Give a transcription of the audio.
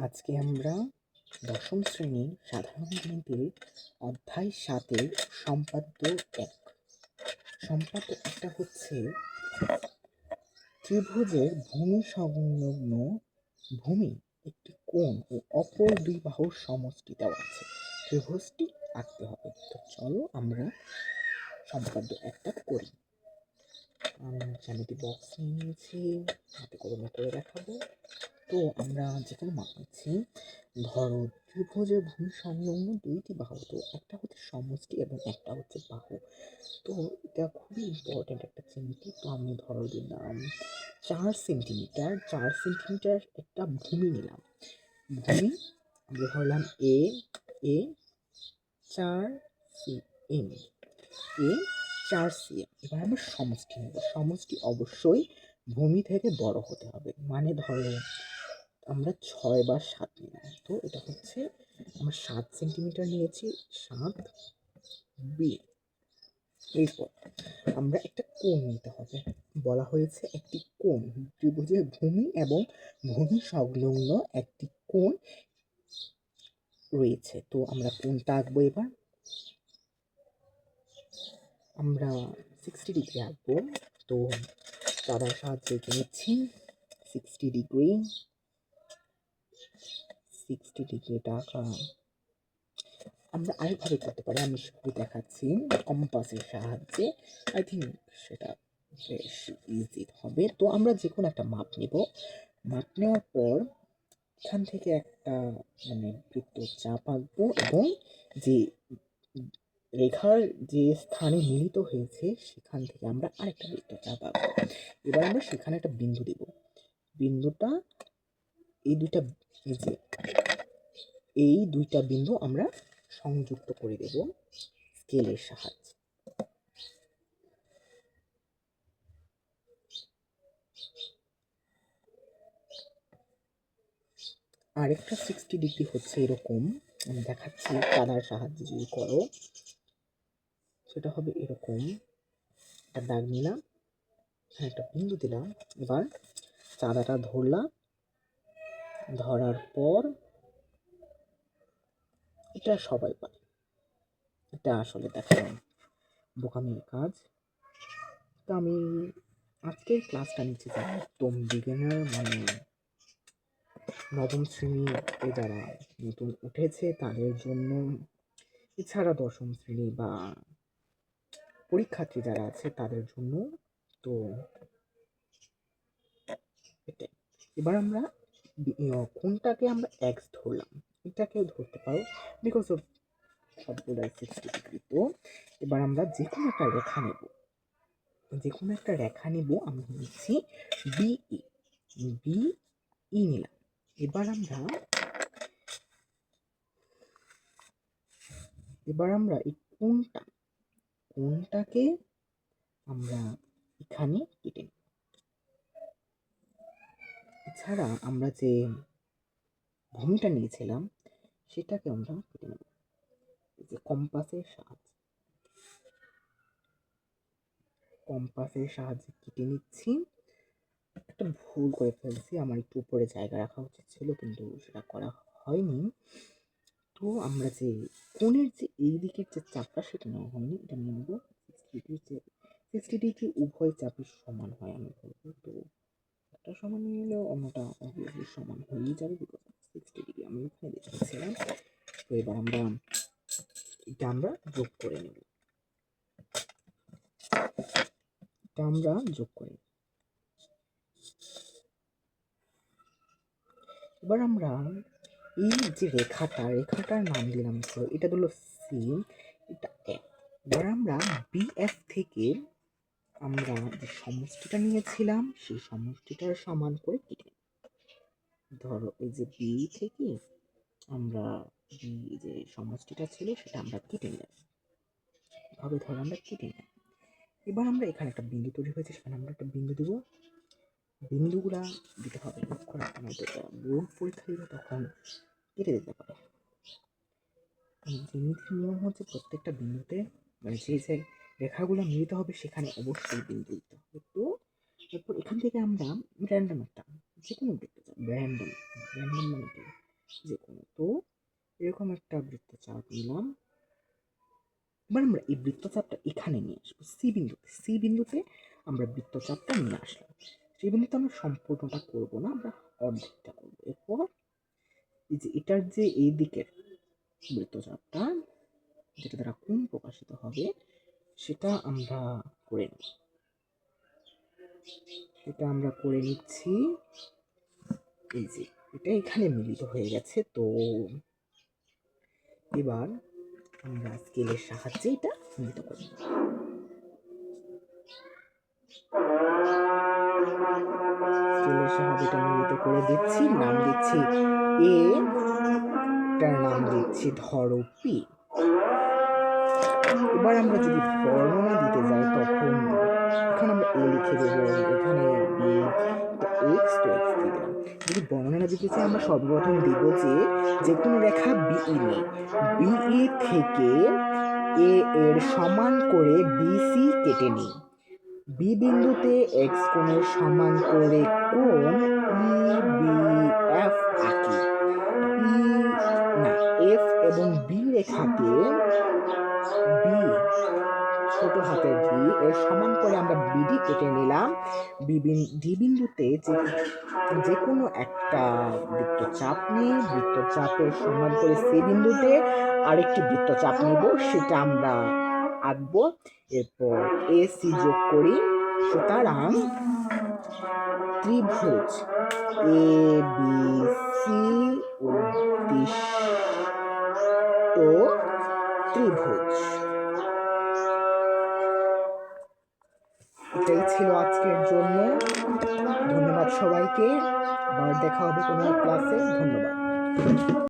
আজকে আমরা দশম শ্রেণির সাধারণ গণিতের অধ্যায় সাতের সম্পাদ্য এক। সম্পাদ্য একটা হচ্ছে ত্রিভুজের ভূমি সংলগ্ন ভূমি, একটি কোণ ও অপর দুই বাহুর সমষ্টি দেওয়া আছে। ত্রিভুজটি আঁকতে হবে। তো চলো আমরা সম্পাদ্য একটা করি। আমি জ্যামিতি বক্স নিয়ে নিয়েছি হাতে কলমে করে দেখাবো। তো আমরা যে কোনো মাপ নিচ্ছি, ধরো ত্রিভুজের ভূমি সংলগ্ন দুইটি বাহু, তো একটা হচ্ছে সমষ্টি এবং একটা হচ্ছে বাহু। তো এটা খুবই ইম্পর্ট্যান্ট একটা চিহ্নটি। তো আমি ধরো দিলাম চার সেন্টিমিটার চার সেন্টিমিটার একটা ভূমি নিলাম। ভূমি, আমরা ধরলাম এ এ চার সি এম এ চার সি এম এবার আমরা সমষ্টি নেব। সমষ্টি অবশ্যই ভূমি থেকে বড় হতে হবে। মানে ধরো আমরা ছয় বা সাত নিলাম। তো এটা হচ্ছে আমরা সাত সেন্টিমিটার নিয়েছি, সাত বি। এরপর আমরা একটা কোণ নিতে হবে। বলা হয়েছে একটি কোণ, ত্রিভুজের ভূমি এবং ভূমি সংলগ্ন একটি কোণ রয়েছে। তো আমরা কোণটা আঁকবো এবার। আমরা সিক্সটি ডিগ্রি আঁকবো। তো চাঁদার সাহায্যে এঁকে নিচ্ছি। সিক্সটি ডিগ্রি সিক্সটি ডিগ্রি আঁকা। আমরা আরেকভাবে করতে পারি, আমি সেভাবে দেখাচ্ছি কম্পাসের সাহায্যে। আই থিঙ্ক সেটা বেশ ইজি হবে। তো আমরা যে কোনো একটা মাপ নেব। মাপ নেওয়ার পর এখান থেকে একটা মানে বৃত্ত চাপ আঁকবো এবং যে রেখার যে স্থানে মিলিত হয়েছে, সেখান থেকে আমরা আরেকটা বৃত্ত চাপ আঁকবো এবার আমরা সেখানে একটা বিন্দু দেব। বিন্দুটা, এই দুইটা, এই যে, এই দুইটা বিন্দু আমরা সংযুক্ত করে দেব স্কেলের সাহায্যে। আরেকটা সিক্সটি ডিগ্রি হচ্ছে এরকম। আমি দেখাচ্ছি কাদার সাহায্যে যদি করো। সেটা হবে এরকম। একটা দাগ নিলাম হ্যাঁ একটা বিন্দু দিলাম, এবার চাঁদাটা ধরলাম। ধরার পর এটা সবাই পারে। এটা আসলে দেখেন বোকামির কাজ। তো আমি আজকে ক্লাসটা নিচ্ছি যারা একদম বিগিনার মানে নবম শ্রেণীতে যারা নতুন উঠেছে, তাদের জন্য এছাড়া দশম শ্রেণি বা পরীক্ষার্থী যারা আছে তাদের জন্য। তো এটাই। এবার আমরা কোনটাকে আমরা এক্স ধরলাম? এটাকেও ধরতে পারো। বিকজ অফ সবগুলাই সিক্সটি ডিগ্রি তো এবার আমরা যে কোনো একটা রেখা নেব। যে কোনো একটা রেখা নেব আমি নিচ্ছি বিই বিই নিলাম। এবার আমরা এবার আমরা এই কোনটা কোনটাকে আমরা এখানে কেটে এছাড়া আমরা যে ভূমিটা নিয়েছিলাম, সেটাকে আমরা কেটে নেব। যে কম্পাসের সাহায্যে। কম্পাসের সাহায্যে কেটে নিচ্ছি। একটা ভুল করে ফেলছি, আমার একটু উপরে জায়গা রাখা উচিত ছিল, কিন্তু সেটা করা হয়নি। তো আমরা যে কোণের যে এই দিকের যে চাপটা সেটা নেওয়া হয়নি, এটা নিয়ে নেব। সিক্সটি যে উভয় চাপই সমান হয় আমি বলব। তো একটা সমান নিলে অন্যটা অবভিয়াসলি সমান হয়েই যাবে বিকজ সিক্সটি ডিগ্রি আমি এখানে দেখাচ্ছিলাম তো এবার আমরা এটা আমরা যোগ করে নেব। এটা আমরা যোগ করে। এবার আমরা এই যে রেখাটা, রেখাটার নাম দিলাম ধরো এটা হলো সি এটা এফ এবার আমরা বিএফ থেকে আমরা যে সমষ্টিটা নিয়েছিলাম, সেই সমষ্টিটার সমান করে কেটে। ধরো এই যে বি থেকে আমরা বি যে সমষ্টিটা ছিল, সেটা আমরা কেটে নিলাম। ভাবে ধরো আমরা কেটে নিলাম। এবার আমরা এখানে একটা বিন্দু তৈরি হয়েছে, সেখানে আমরা একটা বিন্দু দেবো। বিন্দুগুলা দিতে হবে। লক্ষ্য রাখতে হবে বোর্ড পরীক্ষা দিলে তখন কেটে দিতে পারে। জ্যামিতির নিয়ম হচ্ছে প্রত্যেকটা বিন্দুতে মানে যে যে রেখাগুলো মিলিত হবে সেখানে অবশ্যই বিন্দু দিতে হবে। তো এরপর এখান থেকে আমরা র্যান্ডম একটা যে কোনো চাই র্যান্ডম র্যান্ডম মানে কি? যে কোনো তো এরকম একটা বৃত্তচাপ নিলাম। এবার আমরা এই বৃত্তচাপটা এখানে নিয়ে আসব সি বিন্দুতে। সি বিন্দুতে আমরা বৃত্তচাপটা নিয়ে আসলাম। সেই বিন্দুতে আমরা সম্পূর্ণটা করব না, আমরা অর্ধেকটা করব। এরপর এই যে এটার যে এই দিকের বৃত্তচাপটা, যেটা দ্বারা কোণ প্রকাশিত হবে, সেটা আমরা করে নিই সেটা আমরা করে নিচ্ছি। এই যে এটা এখানে মিলিত হয়ে গেছে, তো এবার আমরা স্কেলের সাহায্যে এটা মিলিত করি স্কেলের সাহায্যে এটা মিলিত করে দিচ্ছি, নাম দিচ্ছি এ তার নাম দিচ্ছি ধরো পি এবার আমরা যদি বর্ণনা দিতে যাই তখন এখানে আমরা এ লিখে দেবো, এখানে এক্স তো এক্স দিলাম। যদি বর্ণনা দিতে চাই আমরা সর্বপ্রথম দিব যে যে কোনো রেখা বিই নেই বিই থেকে এ এর সমান করে বিসি কেটে নিই। বি বিন্দুতে এক্স কোণের সমান করে কোণ ই বি বি রেখাকে বি, ছোট হাতের ডি এর সমান করে আমরা বিডি কেটে নিলাম। বি ডি বিন্দুতে যে যে কোনো একটা বৃত্তচাপ নিয়ে বৃত্তচাপের সমান করে সি বিন্দুতে আরেকটি বৃত্তচাপ নিব, সেটা আমরা আঁকবো। এরপর এ সি যোগ করি। সুতরাং ত্রিভুজ এ বি সি উদ্দিষ্ট ত্রিভুজ। এটাই ছিল আজকের জন্য। ধন্যবাদ সবাইকে। আবার দেখা হবে কোনো ক্লাসে। ধন্যবাদ।